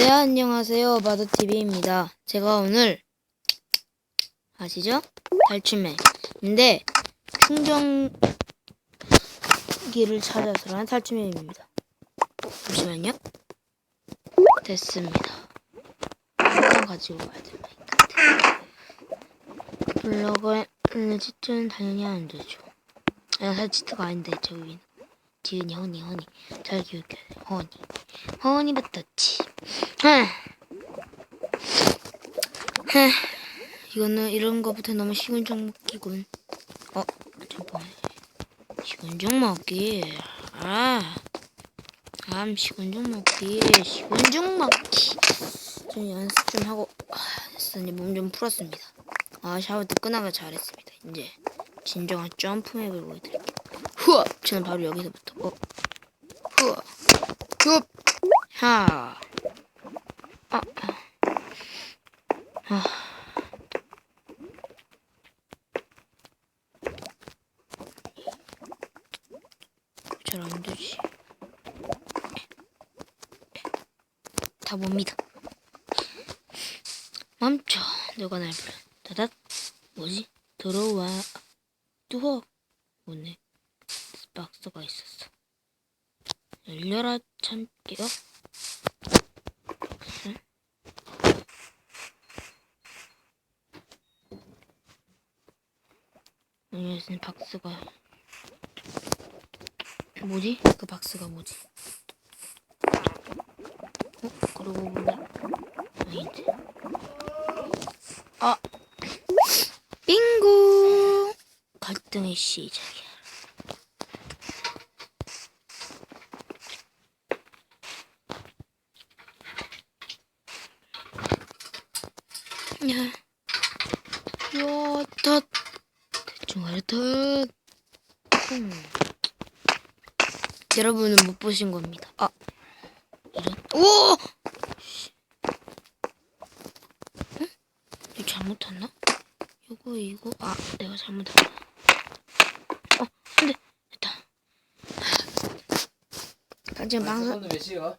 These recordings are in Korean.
네, 안녕하세요. 마더TV입니다. 제가 오늘, 아시죠? 탈출맵인데, 충전기를 찾아서 하는 탈출맵입니다. 잠시만요. 됐습니다. 가지고 가야 됩니다. 블로그에 레지트는 당연히 안 되죠. 아, 사치트가 아닌데, 저기. 지은이, 허니, 허니. 잘 기억해야 돼. 허니. 허니부터 터치. 하. 하. 이거는 이런 거부터 너무 식은 죽 먹기군. 어, 잠깐만. 식은 죽 먹기. 아. 암 식은 죽 먹기. 식은 죽 먹기. 좀 연습 좀 하고 아, 됐어. 이제 몸 좀 풀었습니다. 아, 샤워 때 끝나가 잘했습니다. 이제 진정한 점프맵을 보여드릴게요. 후아! 저는 바로 여기서부터. 어. 후아. 흡. 하. 아. 아. 아. 잘 안 되지. 다 봅니다. 멈춰. 누가 날 불러. 다닥. 뭐지? 들어와. 뚜어. 뭐네. 박스가 있었어. 열려라 참깨요. 응? 여기는 박스가 뭐지? 그 박스가 뭐지? 어? 그러고 보니 아닌데. 아 빙고 갈등의 시작 다 대충 하였다. 음. 여러분은 못 보신 겁니다. 아, 이런. 오! 씨. 응? 이거 잘못했나? 이거 이거 아, 내가 잘못했다. 어, 안돼, 됐다. 나 지금 방송. 몇 시야?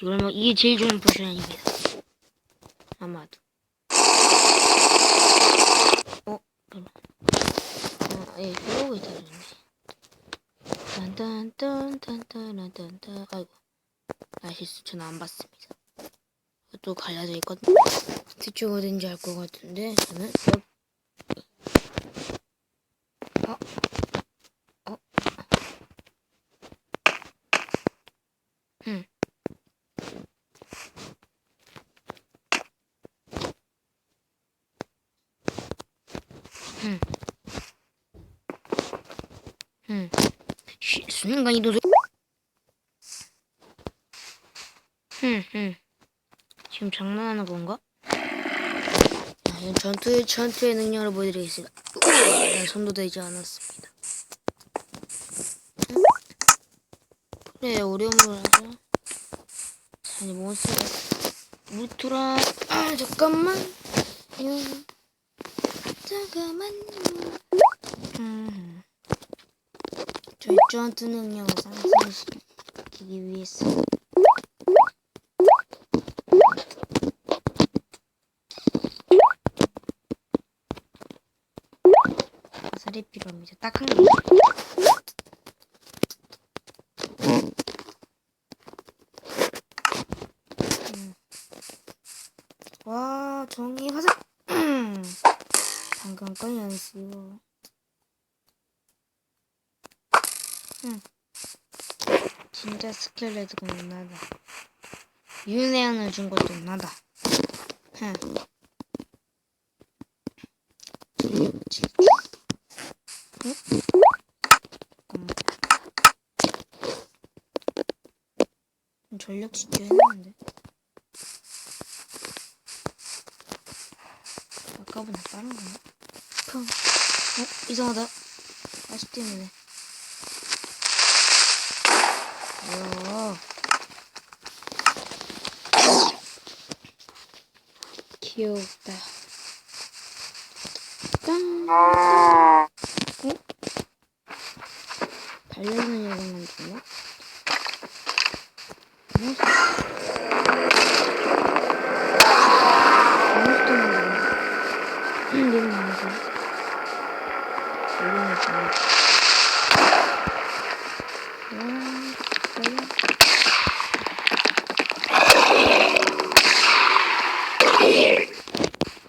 이걸 뭐 이게 제일 좋은 버전입니다. 아마도. 어, 별로. 아, 예, 그러고 있다네. 딴딴딴딴딴딴딴. 아이고. 아 실수 저는 안 봤습니다. 또 갈라져 있거든요 뒤쪽 어딘지 알 것 같은데 저는. 여 응. 쉬, 순간 이도 흠, 흠. 지금 장난하는 건가? 자, 이건 전투의, 전투의 능력을 보여드리겠습니다. 난 손도 대지 않았습니다. 응? 그래, 어려움을 하자. 자, 이제 몬스터가. 무트라. 아, 잠깐만. 요. 잠깐만요. 음. 절주한테 능력을 상승시키기 위해서 화살이 필요합니다. 딱 한 개. 음. 와, 정이 화살. 방금 꺼내야 했어요. 응. 진짜 스켈레트건 나다. 윤회안을 준 것도 나다. 응. 지- 응? 전력 진짜 했는데. 아까보다 빠른 거네. 펑. 어, 이상하다. 아시 때문에. 뭐 야. 귀엽다. 짠. 어? 달려있는 여성만 줬나? 몬스터. 몬스터만 줬나? 이건 뭐지? 이건 뭐지? 와, 진짜요?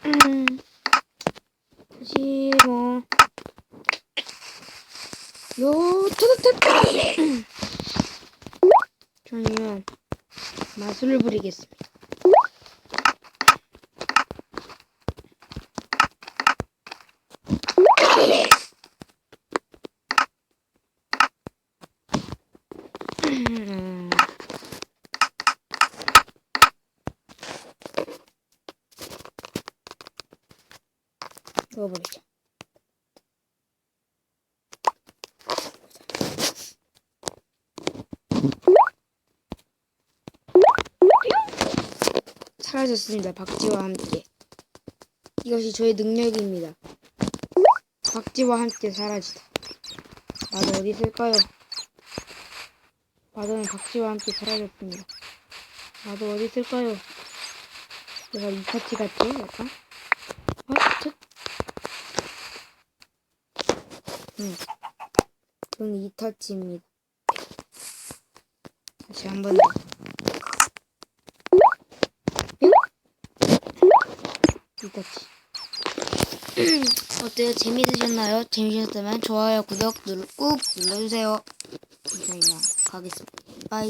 음, 굳이 뭐, 요, 타타타! 저는 마술을 부리겠습니다. 음. 넣어버리자. 사라졌습니다. 박쥐와 함께. 이것이 저의 능력입니다. 박쥐와 함께 사라지다. 나도 어디 있을까요? 마도는 박쥐와 함께 사라졌습니다. 나도 어디 있을까요? 내가 이 파티 같죠? 약간? 어? 저? 응. 저는 이 타치입니다. 다시 한 번 더. 이 타치. 어때요? 재미드셨나요? 재미있었다면 좋아요, 구독 눌, 꾹 눌러주세요. 저희만 가겠습니다. 빠이.